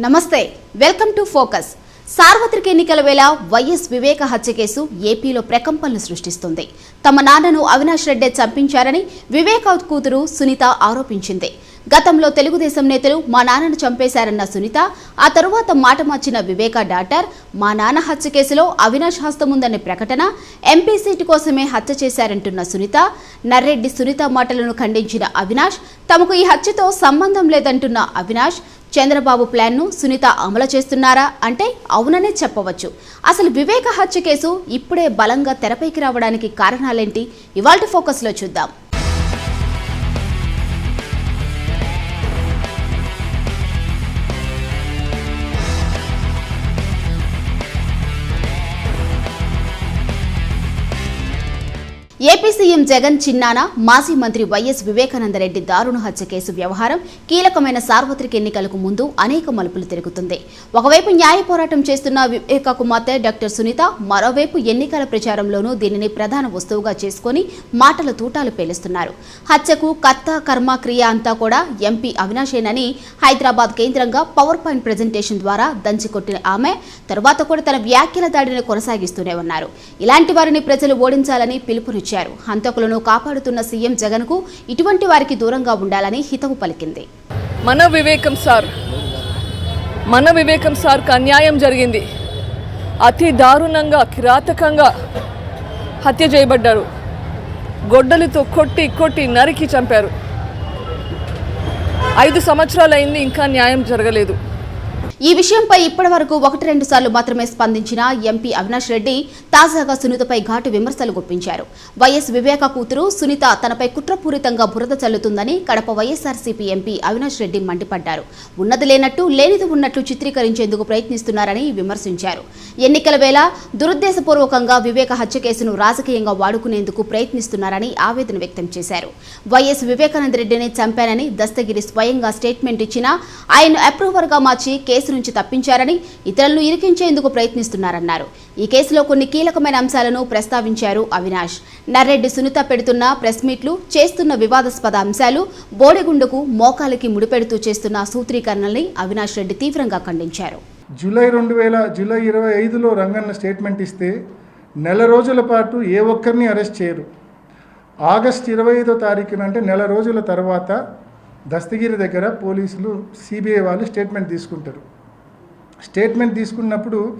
నమస్తే welcome to focus. సార్వత్రిక ఎన్నికల వేళ వైఎస్ వివేక హత్య కేసు ఏపీలో ప్రకంపనలు సృష్టిస్తుంది. తమ నాన్నను అవినాష్ రెడ్డే చంపించారని వివేక కూతురు సునీత ఆరోపించింది. గతంలో తెలుగుదేశం నేతలు మా నాన్నను చంపేశారన్న సునీత ఆ తరువాత మాట మార్చిన వివేక డాటర్ మా నాన్న హత్య కేసులో అవినాష్ హస్తముందనే ప్రకటన ఎంపీ సీటు కోసమే హత్య చేశారంటున్న సునీత నర్రెడ్డి సునీత మాటలను ఖండించిన అవినాష్ తమకు ఈ హత్యతో సంబంధం లేదంటున్న అవినాష్ చంద్రబాబు ప్లాన్ను సునీత అమలు చేస్తున్నారా అంటే అవుననే చెప్పవచ్చు. అసలు వివేక హత్య కేసు ఇప్పుడే బలంగా తెరపైకి రావడానికి కారణాలేంటి? ఇవాల్టి ఫోకస్లో చూద్దాం. ఏపీ సీఎం జగన్ చిన్నాన మాజీ మంత్రి వైఎస్ వివేకానందరెడ్డి దారుణ హత్య కేసు వ్యవహారం కీలకమైన సార్వత్రిక ఎన్నికలకు ముందు అనేక మలుపులు తిరుగుతుంది. ఒకవైపు న్యాయ పోరాటం చేస్తున్న వివేక కుమార్తె డాక్టర్ సునీత మరోవైపు ఎన్నికల ప్రచారంలోనూ దీనిని ప్రధాన వస్తువుగా చేసుకుని మాటల తూటాలు పేలుస్తున్నారు. హత్యకు కర్త కర్మ క్రియ అంతా కూడా ఎంపీ అవినాశేనని హైదరాబాద్ కేంద్రంగా పవర్ పాయింట్ ప్రజెంటేషన్ ద్వారా దంచికొట్టిన ఆమె తర్వాత కూడా తన వ్యాఖ్యల దాడిని కొనసాగిస్తూనే ఉన్నారు. ఇలాంటి వారిని ప్రజలు ఓడించాలని పిలుపునిచ్చారు. హంతకులను కాపాడుతున్న సీఎం జగన్కు ఇటువంటి వారికి దూరంగా ఉండాలని హితవు పలికింది. మన వివేకం సార్ మన వివేకం సార్ అన్యాయం జరిగింది. అతి దారుణంగా కిరాతకంగా హత్య చేయబడ్డారు. గొడ్డలితో కొట్టి కొట్టి నరికి చంపారు. ఐదు సంవత్సరాలు అయింది ఇంకా న్యాయం జరగలేదు. ఈ విషయంపై ఇప్పటివరకు ఒకటి రెండు సార్లు మాత్రమే స్పందించిన ఎంపీ అవినాష్ రెడ్డి తాజాగా సునీతపై ఘాటు విమర్శలు గుప్పించారు. వైఎస్ వివేక కూతురు సునీత తనపై కుట్రపూరితంగా బురద చల్లుతుందని కడప వైఎస్ఆర్సీపీ ఎంపీ అవినాష్ రెడ్డి మండిపడ్డారు. ఉన్నది లేనట్టు లేనిది ఉన్నట్లు చిత్రీకరించేందుకు ప్రయత్నిస్తున్నారని విమర్శించారు. ఎన్నికల వేళ దురుద్దేశపూర్వకంగా వివేక హత్య కేసును రాజకీయంగా వాడుకునేందుకు ప్రయత్నిస్తున్నారని ఆవేదన వ్యక్తం చేశారు. వైఎస్ వివేకానంద రెడ్డిని చంపానని దస్తగిరి స్వయంగా స్టేట్మెంట్ ఇచ్చినా ఆయన అప్రూవర్గా మార్చి కేసు నుంచి తప్పించారని ఇతరులను ఇరికించేందుకు ప్రయత్నిస్తున్నారన్నారు. ఈ కేసులో కొన్ని కీలకమైన అంశాలను ప్రస్తావించారు అవినాష్. నర్రెడ్డి సునీత పెడుతున్న ప్రెస్ మీట్లు చేస్తున్న వివాదాస్పద అంశాలు బోడిగుండుకు మోకాలికి ముడిపెడుతూ చేస్తున్న సూత్రీకరణల్ని అవినాష్ రెడ్డి తీవ్రంగా ఖండించారు. జూలై రెండు వేల జూలై ఇరవై ఐదులో రంగన్న స్టేట్మెంట్ ఇస్తే నెల రోజుల పాటు ఏ ఒక్కరిని అరెస్ట్ చేయరు. ఆగస్ట్ ఇరవై ఐదో తారీఖున అంటే నెల రోజుల తర్వాత దస్తగిరి దగ్గర పోలీసులు సిబిఐ వాళ్ళు స్టేట్మెంట్ తీసుకుంటారు. స్టేట్మెంట్ తీసుకున్నప్పుడు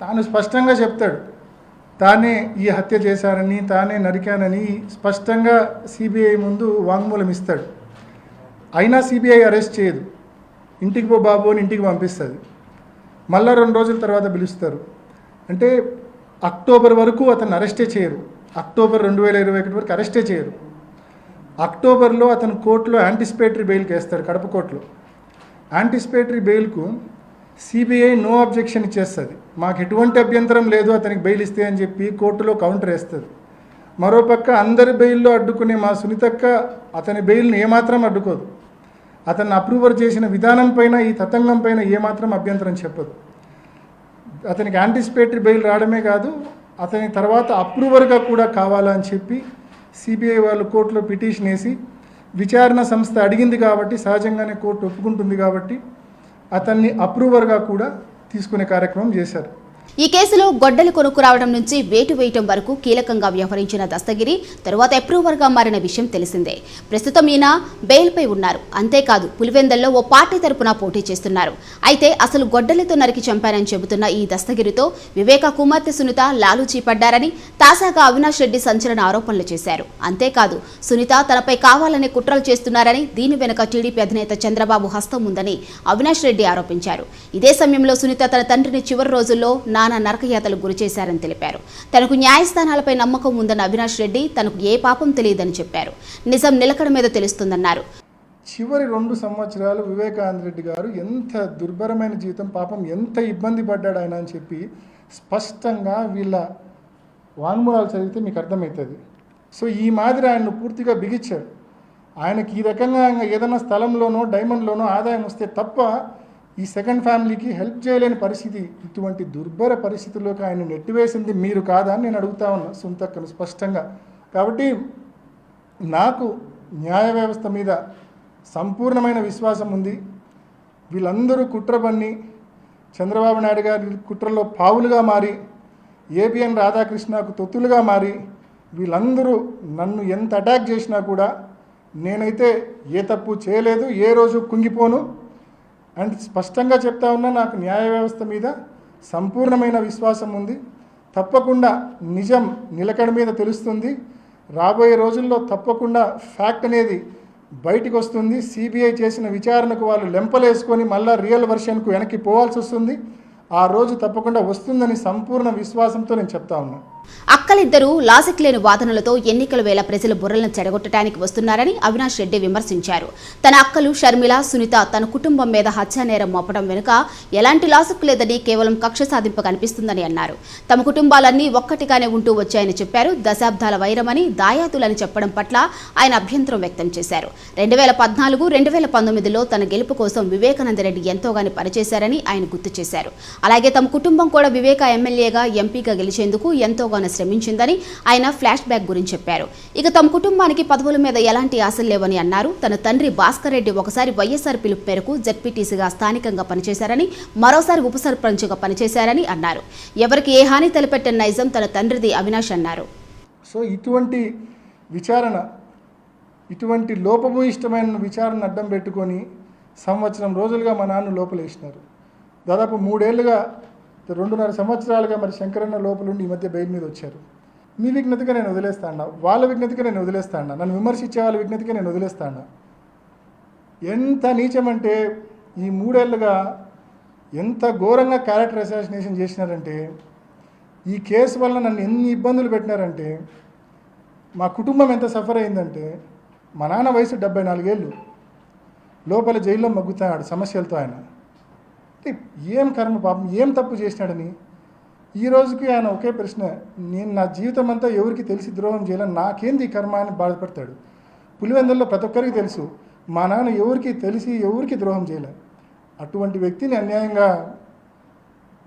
తాను స్పష్టంగా చెప్తాడు తానే ఈ హత్య చేశానని తానే నరికానని స్పష్టంగా సిబిఐ ముందు వాంగ్మూలం ఇస్తాడు. అయినా సిబిఐ అరెస్ట్ చేయదు. ఇంటికి పో బాబు అని ఇంటికి పంపిస్తుంది. మళ్ళా రెండు రోజుల తర్వాత పిలుస్తారు. అంటే అక్టోబర్ వరకు అతను అరెస్టే చేయరు. అక్టోబర్ రెండు వేల ఇరవై ఒకటి వరకు అరెస్టే చేయరు. అక్టోబర్లో అతను కోర్టులో యాంటిసిపేటరీ బెయిల్కి వేస్తాడు కడప కోర్టులో. యాంటిసిపేటరీ బెయిల్కు సిబిఐ నో అబ్జెక్షన్ ఇచ్చేస్తుంది మాకు ఎటువంటి అభ్యంతరం లేదు అతనికి బెయిల్ ఇస్తే అని చెప్పి కోర్టులో కౌంటర్ వేస్తుంది. మరోపక్క అందరి బెయిల్లో అడ్డుకునే మా సునీతక్క అతని బెయిల్ని ఏమాత్రం అడ్డుకోదు. అతన్ని అప్రూవర్ చేసిన విధానం పైన ఈ తతంగం పైన ఏమాత్రం అభ్యంతరం చెప్పదు. అతనికి యాంటిసిపేటరీ బెయిల్ రావడమే కాదు అతని తర్వాత అప్రూవర్గా కూడా కావాలని చెప్పి సిబిఐ వాళ్ళు కోర్టులో పిటిషన్ వేసి విచారణ సంస్థ అడిగింది కాబట్టి సహజంగానే కోర్టు ఒప్పుకుంటుంది కాబట్టి అతన్ని అప్రూవర్గా కూడా తీసుకునే కార్యక్రమం చేశారు. ఈ కేసులో గొడ్డలు కొనుక్కు రావడం నుంచి వేటు వేయటం వరకు కీలకంగా వ్యవహరించిన దస్తగిరి తరువాత అప్రూవర్గా మారిన విషయం తెలిసిందే. ప్రస్తుతం ఈయన బెయిల్పై ఉన్నారు. అంతేకాదు పులివెందల్లో ఓ పార్టీ తరపున పోటీ చేస్తున్నారు. అయితే అసలు గొడ్డలతో నరికి చంపారని చెబుతున్న ఈ దస్తగిరితో వివేక కుమార్తె సునీత లాలూచీ పడ్డారని తాజాగా అవినాష్ రెడ్డి సంచలన ఆరోపణలు చేశారు. అంతేకాదు సునీత తనపై కావాలనే కుట్రలు చేస్తున్నారని దీని వెనుక టీడీపీ అధినేత చంద్రబాబు హస్తం ఉందని అవినాష్ రెడ్డి ఆరోపించారు. ఇదే సమయంలో సునీత తన తండ్రిని చివరి రోజుల్లో నా నరకయాతలు గురి చేశారని తెలిపారు. తనకు న్యాయస్థానాలపై నమ్మకం ఉందన్న అవినాష్ రెడ్డి తనకు ఏ పాపం తెలియదని చెప్పారు. నిజం నిలకడ మీద తెలుస్తుందన్నారు. చివరి రెండు సంవత్సరాలు వివేకానంద రెడ్డి గారు ఎంత దుర్భరమైన జీవితం పాపం ఎంత ఇబ్బంది పడ్డాడు ఆయన అని చెప్పి స్పష్టంగా వీళ్ళ వాంగ్మూలాలు చదివితే మీకు అర్థమవుతుంది. సో ఈ మాదిరి ఆయన్ను పూర్తిగా బిగించారు. ఆయనకి ఈ రకంగా ఏదైనా స్థలంలోనో డైమండ్లోనో ఆదాయం వస్తే తప్ప ఈ సెకండ్ ఫ్యామిలీకి హెల్ప్ చేయలేని పరిస్థితి ఇటువంటి దుర్భర పరిస్థితుల్లోకి ఆయన నెట్టివేసింది మీరు కాదా అని నేను అడుగుతా ఉన్నా సుంతక్కను స్పష్టంగా. కాబట్టి నాకు న్యాయ వ్యవస్థ మీద సంపూర్ణమైన విశ్వాసం ఉంది. వీళ్ళందరూ కుట్ర పన్ని చంద్రబాబు నాయుడు గారి కుట్రలో పావులుగా మారి ఏబిఎన్ రాధాకృష్ణకు తొత్తులుగా మారి వీళ్ళందరూ నన్ను ఎంత అటాక్ చేసినా కూడా నేనైతే ఏ తప్పు చేయలేదు ఏ రోజు కుంగిపోను. అండ్ స్పష్టంగా చెప్తా ఉన్నా నాకు న్యాయ వ్యవస్థ మీద సంపూర్ణమైన విశ్వాసం ఉంది. తప్పకుండా నిజం నిలకడ మీద తెలుస్తుంది. రాబోయే రోజుల్లో తప్పకుండా ఫ్యాక్ట్ అనేది బయటికి వస్తుంది. సిబిఐ చేసిన విచారణకు వాళ్ళు లెంపలేసుకొని మళ్ళా రియల్ వర్షన్కు వెనక్కి పోవాల్సి వస్తుంది. ఆ రోజు తప్పకుండా వస్తుందని సంపూర్ణ విశ్వాసంతో నేను చెప్తా ఉన్నాను అక్కలిద్దరూ లాజిక్ లేని వాదనలతో ఎన్నికల వేళ ప్రజల బుర్రలను చెడగొట్టడానికి వస్తున్నారని అవినాష్ రెడ్డి విమర్శించారు. తన అక్కలు షర్మిల సునీత తన కుటుంబం మీద హత్యానేరం మోపడం వెనుక ఎలాంటి లాజిక్ లేదని కేవలం కక్ష సాధింపు కనిపిస్తుందని అన్నారు. తమ కుటుంబాలన్నీ ఒక్కటిగానే ఉంటూ వచ్చాయని చెప్పారు. దశాబ్దాల వైరమని దాయాదులని చెప్పడం పట్ల ఆయన అభ్యంతరం వ్యక్తం చేశారు. రెండు వేల పద్నాలుగు రెండు వేల పంతొమ్మిదిలో తన గెలుపు కోసం వివేకానంద రెడ్డి ఎంతోగాని పనిచేశారని ఆయన గుర్తు చేశారు. అలాగే తమ కుటుంబం కూడా వివేక ఎమ్మెల్యేగా ఎంపీగా గెలిచేందుకు ఎంతో ఎంతోగానో శ్రమించిందని ఆయన ఫ్లాష్ బ్యాక్ గురించి చెప్పారు. ఇక తమ కుటుంబానికి పదవుల మీద ఎలాంటి ఆశలు లేవని అన్నారు. తన తండ్రి భాస్కర్ రెడ్డి ఒకసారి వైఎస్ఆర్ పిలుపు మేరకు జడ్పీటీసీగా స్థానికంగా పనిచేశారని మరోసారి ఉప సర్పంచ్గా పనిచేశారని అన్నారు. ఎవరికి ఏ హాని తలపెట్టిన నైజం తన తండ్రిది అవినాష్ అన్నారు. సో ఇటువంటి విచారణ ఇటువంటి లోపభూయిష్టమైన విచారణ అడ్డం పెట్టుకొని సంవత్సరం రోజులుగా మా నాన్న లోపలేసినారు. దాదాపు మూడేళ్ళుగా రెండున్నర సంవత్సరాలుగా మరి శంకరన్న లోపలుండి ఈ మధ్య బెయిల్ మీద వచ్చారు. మీ విజ్ఞతగా నేను వదిలేస్తాను వాళ్ళ విజ్ఞతగా నేను వదిలేస్తాడా నన్ను విమర్శించే వాళ్ళ విజ్ఞతగా నేను వదిలేస్తాను ఎంత నీచమంటే ఈ మూడేళ్ళుగా ఎంత ఘోరంగా క్యారెక్టర్ అసాసినేషన్ చేసినారంటే ఈ కేసు వల్ల నన్ను ఎన్ని ఇబ్బందులు పెట్టినారంటే మా కుటుంబం ఎంత సఫర్ అయిందంటే మా నాన్న వయసు డెబ్బై నాలుగేళ్ళు. లోపల జైల్లో మగ్గుతాడు సమస్యలతో ఆయన. ఏం కర్మ పాపం ఏం తప్పు చేసినాడని? ఈ రోజుకి ఆయన ఒకే ప్రశ్న నేను నా జీవితం అంతా ఎవరికి తెలిసి ద్రోహం చేయాలని నాకేంది ఈ కర్మ అని బాధపడతాడు. పులివెందుల్లో ప్రతి ఒక్కరికి తెలుసు మా నాన్న ఎవరికి తెలిసి ఎవరికి ద్రోహం చేయలే. అటువంటి వ్యక్తిని అన్యాయంగా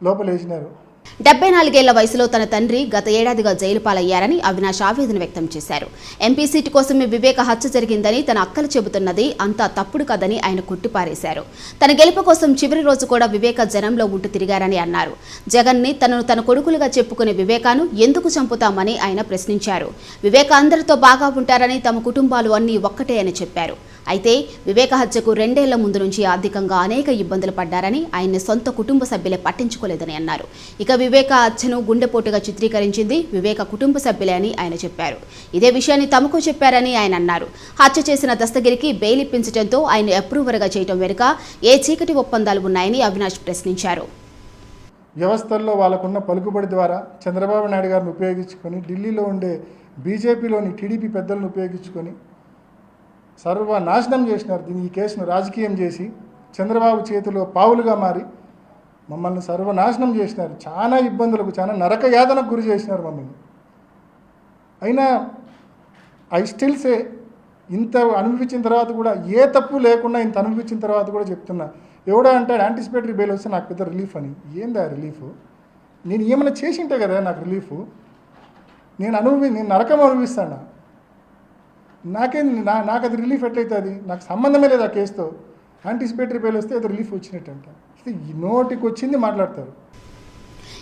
లోపలేసినారు. డెబ్బై నాలుగేళ్ళ వయసులో తన తండ్రి గత ఏడాదిగా జైలు పాలయ్యారని అవినాష్ ఆవేదన వ్యక్తం చేశారు. ఎంపీ సీటు కోసమే వివేక హత్య జరిగిందని తన అక్కలు చెబుతున్నది అంతా తప్పుడు కదని ఆయన కొట్టిపారేశారు. తన గెలుపు కోసం చివరి రోజు కూడా వివేక జనంలో ఉంటూ తిరిగారని అన్నారు. జగన్ని తనను తన కొడుకులుగా చెప్పుకునే వివేకాను ఎందుకు చంపుతామని ఆయన ప్రశ్నించారు. వివేక అందరితో బాగా ఉంటారని తమ కుటుంబాలు అన్నీ ఒక్కటే అని చెప్పారు. అయితే వివేక హత్యకు రెండేళ్ళ ముందు నుంచి ఆర్థికంగా అనేక ఇబ్బందులు పడ్డారని ఆయన్ని సొంత కుటుంబ సభ్యులే పట్టించుకోలేదని అన్నారు. ఇక వివేక హత్యను గుండెపోటుగా చిత్రీకరించింది వివేక కుటుంబ సభ్యులే అని ఆయన చెప్పారు. ఇదే విషయాన్ని తమకు చెప్పారని ఆయన అన్నారు. హత్య చేసిన దస్తగిరికి బెయిల్ ఇప్పించడంతో ఆయన అప్రూవర్గా చేయడం వెనుక ఏ చీకటి ఒప్పందాలు ఉన్నాయని అవినాష్ ప్రశ్నించారు. వ్యవస్థల్లో వాళ్ళకున్న పలుకుబడి ద్వారా చంద్రబాబు నాయుడు గారిని ఉపయోగించుకొని ఢిల్లీలో ఉండే బీజేపీలోని టీడీపీ పెద్దలను ఉపయోగించుకొని సర్వనాశనం చేసినారు. దీన్ని ఈ కేసును రాజకీయం చేసి చంద్రబాబు చేతిలో పావులుగా మారి మమ్మల్ని సర్వనాశనం చేసినారు. చాలా ఇబ్బందులకు చాలా నరక యాతనకు గురి చేసినారు మమ్మల్ని. అయినా ఐ స్టిల్ సే ఇంత అనుభవించిన తర్వాత కూడా ఏ తప్పు లేకుండా ఇంత అనుభవించిన తర్వాత కూడా చెప్తున్నా. ఎవడో అంటాడు యాంటిసిపేటరీ బెయిల్ వస్తే నాకు పెద్ద రిలీఫ్ అని. ఏందా రిలీఫ్ నేను ఏమైనా చేసింటే కదా నాకు రిలీఫ్ నేను అనుభవి నేను నరకం అనుభవిస్తాను? నాకేంది నా నాకు అది రిలీఫ్ ఎట్లయితుంది? నాకు సంబంధమే లేదు ఆ కేసుతో యాంటిసిపేటరీ బెయిల్ వస్తే అది రిలీఫ్ వచ్చినట్టు అంట. నోటికి వచ్చింది మాట్లాడతారు.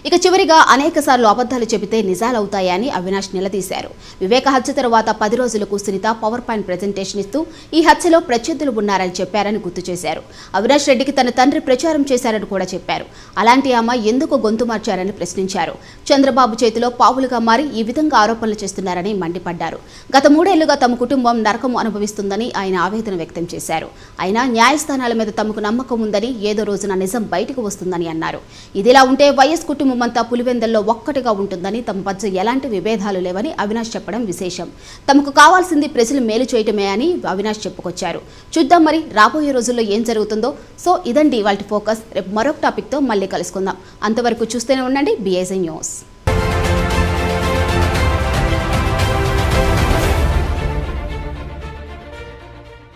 ఇక చివరిగా అనేక సార్లు అబద్ధాలు చెబితే నిజాలవుతాయని అవినాష్ నిలదీశారు. వివేక హత్య తరువాత పది రోజులకు సునీత పవర్ పాయింట్ ప్రజెంటేషన్ ఇస్తూ ఈ హత్యలో ప్రత్యర్థులు ఉన్నారని చెప్పారని గుర్తు చేశారు. అవినాష్ రెడ్డికి తన తండ్రి ప్రచారం చేశారని కూడా చెప్పారు. అలాంటి ఆమె ఎందుకు గొంతు మార్చారని ప్రశ్నించారు. చంద్రబాబు చేతిలో పావులుగా మారి ఈ విధంగా ఆరోపణలు చేస్తున్నారని మండిపడ్డారు. గత మూడేళ్ళుగా తమ కుటుంబం నరకం అనుభవిస్తుందని ఆయన ఆవేదన వ్యక్తం చేశారు. అయినా న్యాయస్థానాల మీద తమకు నమ్మకం ఉందని ఏదో రోజున నిజం బయటకు వస్తుందని అన్నారు. ఇదిలా ఉంటే వైఎస్ కుటుంబం కుటుంబమంతా పులివెందల్లో ఒక్కటిగా ఉంటుందని తమ మధ్య ఎలాంటి విభేదాలు లేవని అవినాష్ చెప్పడం విశేషం. తమకు కావాల్సింది ప్రజలు మేలు చేయటమే అని అవినాష్ చెప్పుకొచ్చారు. చూద్దాం మరి రాబోయే రోజుల్లో ఏం జరుగుతుందో. సో ఇదండి వాళ్ళ ఫోకస్. రేపు మరొక టాపిక్తో మళ్ళీ కలుసుకుందాం. అంతవరకు చూస్తూనే ఉండండి బీఎస్ఎన్ న్యూస్.